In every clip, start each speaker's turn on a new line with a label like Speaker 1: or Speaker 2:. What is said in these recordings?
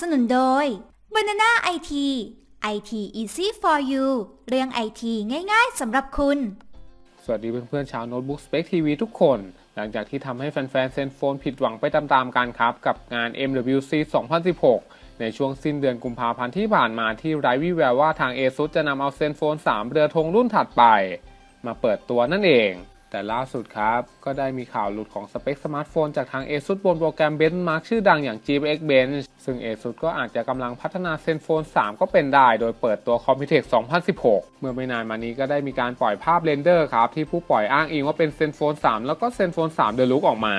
Speaker 1: สนุนโดย Banana IT IT Easy for you เรื่อง IT ง่ายๆสำหรับคุณ
Speaker 2: สวัสดีเพื่อนๆชาวโน้ตบุ๊กสเป c ทีวีทุกคน หลังจากที่ทำให้แฟนๆเซนโฟนผิดหวังไปตามๆกันครับ กับงาน MWC 2016 ในช่วงสิ้นเดือนกุมภาพันธ์ที่ผ่านมาที่ไร้วิแววว่าทาง ASUS จะนำเอาเซนโฟน 3 เรือธงรุ่นถัดไป มาเปิดตัวนั่นเอง แต่ล่าสุดครับ ก็ได้มีข่าวหลุดของสเปคสมาร์ทโฟนจากทาง ASUS บนโปรแกรม Benchmark ชื่อดังอย่าง GPX Bench ซึ่ง ASUS ก็อาจจะกำลังพัฒนาเซนโฟน 3 ก็เป็นได้ โดยเปิดตัว Computex 2016 เมื่อไม่นานมานี้ก็ได้มีการปล่อยภาพเรนเดอร์ครับ ที่ผู้ปล่อยอ้างอิงว่าเป็นเซนโฟน 3 แล้วก็เซนโฟน3 The Look ออกมา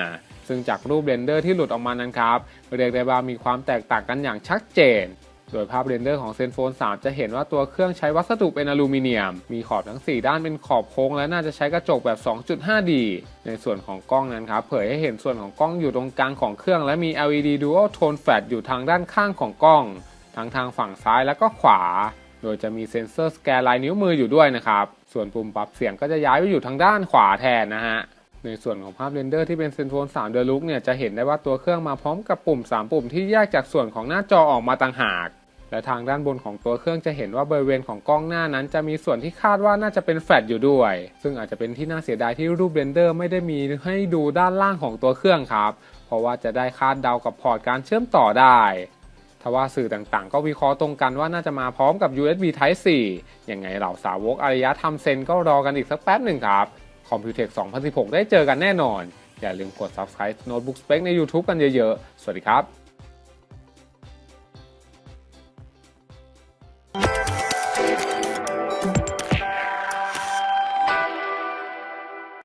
Speaker 2: ซึ่งจากรูปเรนเดอร์ที่หลุดออกมานั้นครับเรียกได้ว่ามีความแตกต่างกันอย่างชัดเจน โดยภาพเรนเดอร์ของเซนโฟน3จะเห็นว่าตัวเครื่องใช้วัสดุเป็นอลูมิเนียม มีขอบทั้ง 4 ด้านเป็นขอบโค้งและน่าจะใช้กระจกแบบ 2.5D ในส่วนของกล้องนั้นครับเผยให้เห็นส่วนของกล้องอยู่ตรงกลางของเครื่อง และมี LED Dual Tone Flash อยู่ทางด้านข้างของกล้อง ทั้งทางฝั่งซ้ายและก็ขวา โดยจะมีเซ็นเซอร์สแกนลายนิ้วมืออยู่ด้วยนะครับ ส่วนปุ่มปรับเสียงก็จะย้ายไปอยู่ทางด้านขวาแทนนะฮะในส่วนของภาพเรนเดอร์ที่เป็นเซนโฟน3 The Look เนี่ยจะเห็นได้ว่าตัวเครื่องมาพร้อมกับปุ่ม 3 ปุ่มที่แยกจากส่วนของหน้าจอออกมาต่างหาก และทางด้านบนของตัวเครื่องจะเห็นว่าบริเวณของกล้องหน้านั้น จะมีส่วนที่คาดว่าน่าจะเป็นแฟลชอยู่ด้วย ซึ่งอาจจะเป็นที่น่าเสียดายที่รูปเรนเดอร์ไม่ได้มีให้ดูด้านล่างของตัวเครื่องครับ เพราะว่าจะได้คาดเดากับพอร์ตการเชื่อมต่อได้ทว่าสื่อต่างๆ ก็วิเคราะห์ตรงกันว่าน่าจะมาพร้อมกับ USB Type C ยังไงเหล่าสาวกอารยธรรมเซนก็รอกันอีกสักแป๊บหนึ่งครับ Computex 2016 ได้เจอกันแน่นอน อย่าลืมกด Subscribe Notebook Spec ใน YouTube กันเยอะๆ สวัสดีครับ